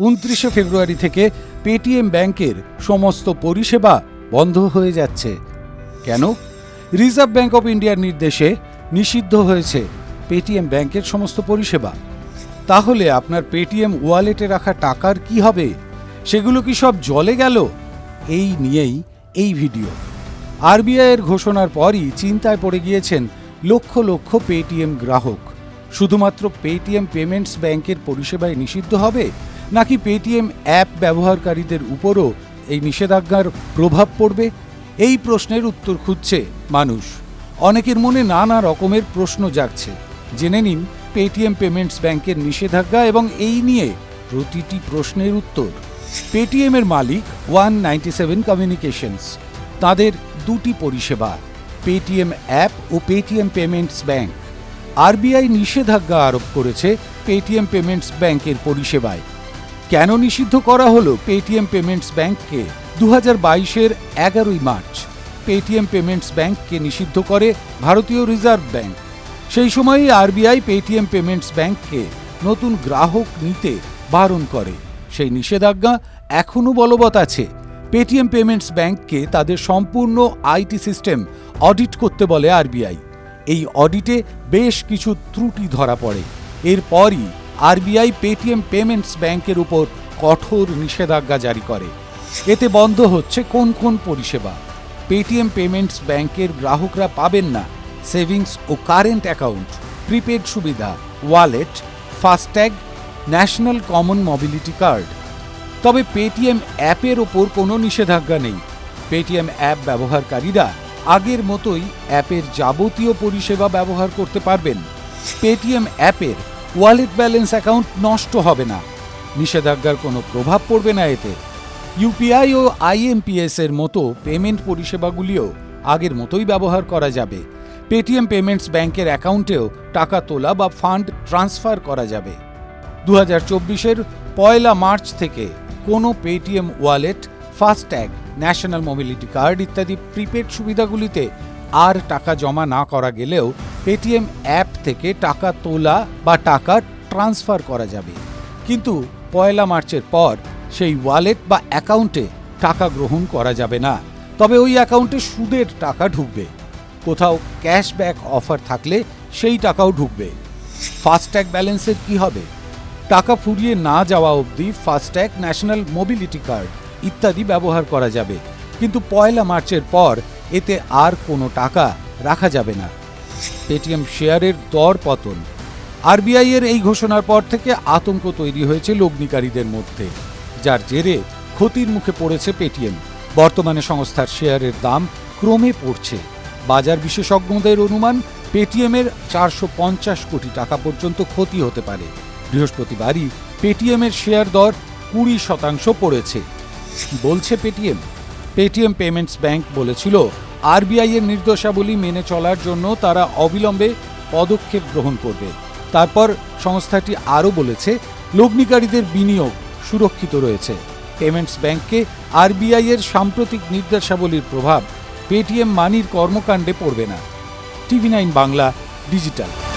উনত্রিশে ফেব্রুয়ারি থেকে পেটিএম ব্যাংকের সমস্ত পরিষেবা বন্ধ হয়ে যাচ্ছে। কেন? রিজার্ভ ব্যাংক অফ ইন্ডিয়ার নির্দেশে নিষিদ্ধ হয়েছে পেটিএম ব্যাংকের সমস্ত পরিষেবা। তাহলে আপনার পেটিএম ওয়ালেটে রাখা টাকার কি হবে? সেগুলো কি সব জলে গেল? এই নিয়েই এই ভিডিও। আরবিআইয়ের ঘোষণার পরই চিন্তায় পড়ে গিয়েছেন লক্ষ লক্ষ পেটিএম গ্রাহক। শুধুমাত্র পেটিএম পেমেন্টস ব্যাংকের পরিষেবায় নিষিদ্ধ হবে? নাকি পেটিএম অ্যাপ ব্যবহারকারীদের উপরও এই নিষেধাজ্ঞার প্রভাব পড়বে? এই প্রশ্নের উত্তর খুঁজছে মানুষ। অনেকের মনে নানা রকমের প্রশ্ন জাগছে। জেনে নিন পেটিএম পেমেন্টস ব্যাংকের নিষেধাজ্ঞা এবং এই নিয়ে প্রতিটি প্রশ্নের উত্তর। পেটিএমের মালিক ওয়ান নাইনটি সেভেন কমিউনিকেশনস। তাদের দুটি পরিষেবা পেটিএম অ্যাপ ও পেটিএম পেমেন্টস ব্যাংক আরবিআই নিষেধাজ্ঞা আরোপ করেছে পেটিএম পেমেন্টস ব্যাংকের পরিষেবায়। কেন নিষিদ্ধ করা হলো পেটিএম পেমেন্টস ব্যাংককে দু হাজার বাইশের এগারোই মার্চ। পেটিএম পেমেন্টস ব্যাংককে নিষিদ্ধ করে ভারতীয় রিজার্ভ ব্যাংক সেই সময়ই আরবিআই পেটিএম পেমেন্টস ব্যাংককে নতুন গ্রাহক নিতে বারণ করে। সেই নিষেধাজ্ঞা এখনও বলবৎ আছে। পেটিএম পেমেন্টস ব্যাংককে তাদের সম্পূর্ণ আইটি সিস্টেম অডিট করতে বলে আরবিআই এই অডিটে বেশ কিছু ত্রুটি ধরা পড়ে। এরপরই আরবিআই পেটিএম পেমেন্টস ব্যাংকের উপর কঠোর নিষেধাজ্ঞা জারি করে। এতে বন্ধ হচ্ছে কোন কোন পরিষেবা। পেটিএম পেমেন্টস ব্যাংকের গ্রাহকরা পাবেন না সেভিংস ও কারেন্ট অ্যাকাউন্ট, প্রিপেড সুবিধা, wallet, FASTag, national common mobility card. তবে পেটিএম অ্যাপের ওপর কোনো নিষেধাজ্ঞা নেই। পেটিএম অ্যাপ ব্যবহারকারীরা আগের মতোই অ্যাপের যাবতীয় পরিষেবা ব্যবহার করতে পারবেন। পেটিএম অ্যাপের ওয়ালেট ব্যালেন্স অ্যাকাউন্ট নষ্ট হবে না। নিষেধাজ্ঞার কোনো প্রভাব পড়বে না এতে। ইউপিআই ও আইএমপিএস এর মতো পেমেন্ট পরিষেবাগুলিও আগের মতোই ব্যবহার করা যাবে। পেটিএম পেমেন্টস ব্যাংকের অ্যাকাউন্টেও টাকা তোলা বা ফান্ড ট্রান্সফার করা যাবে। দু হাজার চব্বিশের পয়লা মার্চ থেকে কোনো Paytm wallet, FASTag, national mobility card ইত্যাদি প্রিপেড সুবিধাগুলিতে আর টাকা জমা না করা গেলেও পেটিএম অ্যাপ থেকে টাকা তোলা বা টাকা ট্রান্সফার করা যাবে। কিন্তু পয়লা মার্চের পর সেই ওয়ালেট বা অ্যাকাউন্টে টাকা গ্রহণ করা যাবে না। তবে ওই অ্যাকাউন্টে সুদের টাকা ঢুকবে। কোথাও ক্যাশব্যাক অফার থাকলে সেই টাকাও ঢুকবে। ফাস্ট্যাগ ব্যালেন্সের কি হবে? টাকা ফুরিয়ে না যাওয়া অবধি ফাস্ট্যাগ, ন্যাশনাল মোবিলিটি কার্ড ইত্যাদি ব্যবহার করা যাবে। কিন্তু পয়লা মার্চের পর এতে আর কোনো টাকা রাখা যাবে না। পেটিএম শেয়ারের দর পতন। আরবিআই এর এই ঘোষণার পর থেকে আতঙ্ক তৈরি হয়েছে লগ্নিকারীদের মধ্যে। যার জেরে ক্ষতির মুখে পড়েছে পেটিএম। বর্তমানে সংস্থার শেয়ারের দাম ক্রমে পড়ছে। বাজার বিশেষজ্ঞদের অনুমান পেটিএমের চারশো পঞ্চাশ কোটি টাকা পর্যন্ত ক্ষতি হতে পারে। বৃহস্পতিবারই পেটিএমের শেয়ার দর কুড়ি শতাংশ পড়েছে। বলছে পেটিএম। পেটিএম পেমেন্টস ব্যাংক বলেছিল আরবিআই এর নির্দেশাবলী মেনে চলার জন্য তারা অবিলম্বে পদক্ষেপ গ্রহণ করবে। তারপর সংস্থাটি আরও বলেছে, লগ্নিকারীদের বিনিয়োগ সুরক্ষিত রয়েছে। পেমেন্টস ব্যাংককে আরবিআই এর সাম্প্রতিক নির্দেশাবলীর প্রভাব পেটিএম মানির কর্মকাণ্ডে পড়বে না। TV nine Bangla, digital.